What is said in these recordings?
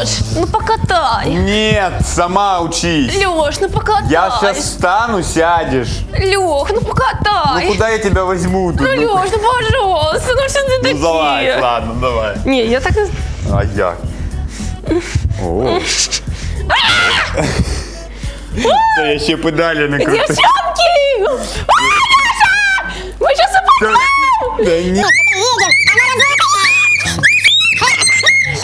Льош, ну покатай. Нет, сама учись. Льош, ну покатай. Я сейчас встану, сядешь. Льох, ну покатай. Ну куда я тебя возьму тут? Ну, Ну, Льош, ну пожалуйста, ну що ти таке? ну давай, ладно, давай. Ні, я так не... А як? О. Це я ще педалі не крутив. Дівчонки! А, Льоша! Ми зараз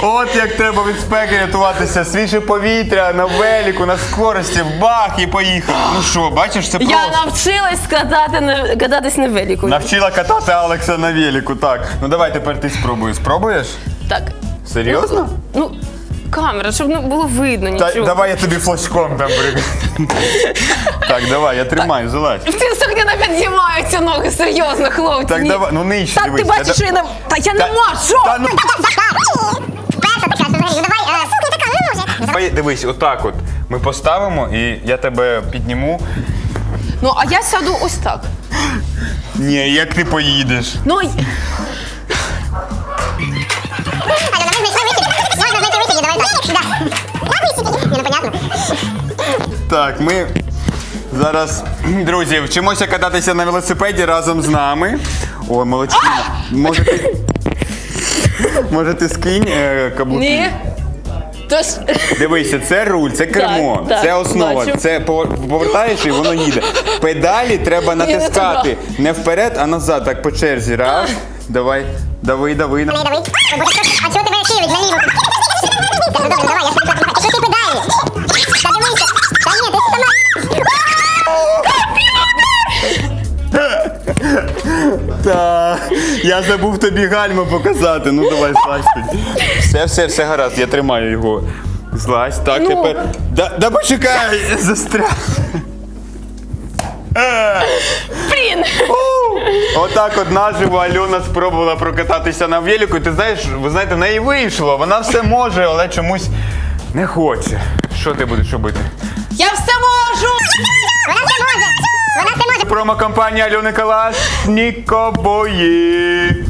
От як треба від спеки рятуватися. Свіже повітря на велику, на скорості, в бах і поїхав. Ну що, бачиш, це Я навчилась катати на, кататись на велику. Навчила катати Алекса на велику, так. Ну давай тепер ти спробуй. Спробуєш? Так. Серйозно? Ну, камера, щоб не було видно Та, нічого. давай я тобі флажком там при... Так, давай, я тримаю, залазь. В цих сукні не піднімаються ноги, серйозно, хлопці. Так, ні. давай, ну нижче Та ти дивись. бачиш, Та- що я не... Та я не Та- можу! Та ну дивись, отак от. Ми поставимо і я тебе підніму. Ну, а я сяду ось так. Ні, як ти поїдеш? Ну, й- давай так. Да. Ну понятно. Ми зараз, друзі, вчимося кататися на велосипеді разом з нами. Ой, молодчина. Може ти. Може ти скинь е, каблуки? ні. Тож, Дивися, це руль, це кермо, так, це основа. бачу. Це повер- повертаєш і воно їде. Педалі треба не натискати не вперед, а назад, так по черзі. Раз. Давай, дави, дави. Давай, А чого тебе шивить наліво? Так, ну добре, давай, я. Що ти педалі? Та дивися. Та ні, ти сама. Та, я забув тобі гальму показати. Ну давай, злазь тоді. Все, все, все гаразд, я тримаю його. Злазь, так, Ну. тепер. Да, да почекай, застряг. блін. Отак от наживо Альона спробувала прокататися на велику. І Ти знаєш, ви знаєте, в неї вийшло. Вона все може, але чомусь не хоче. Що ти будеш робити? Промо-компанія Альони Калашнікобої.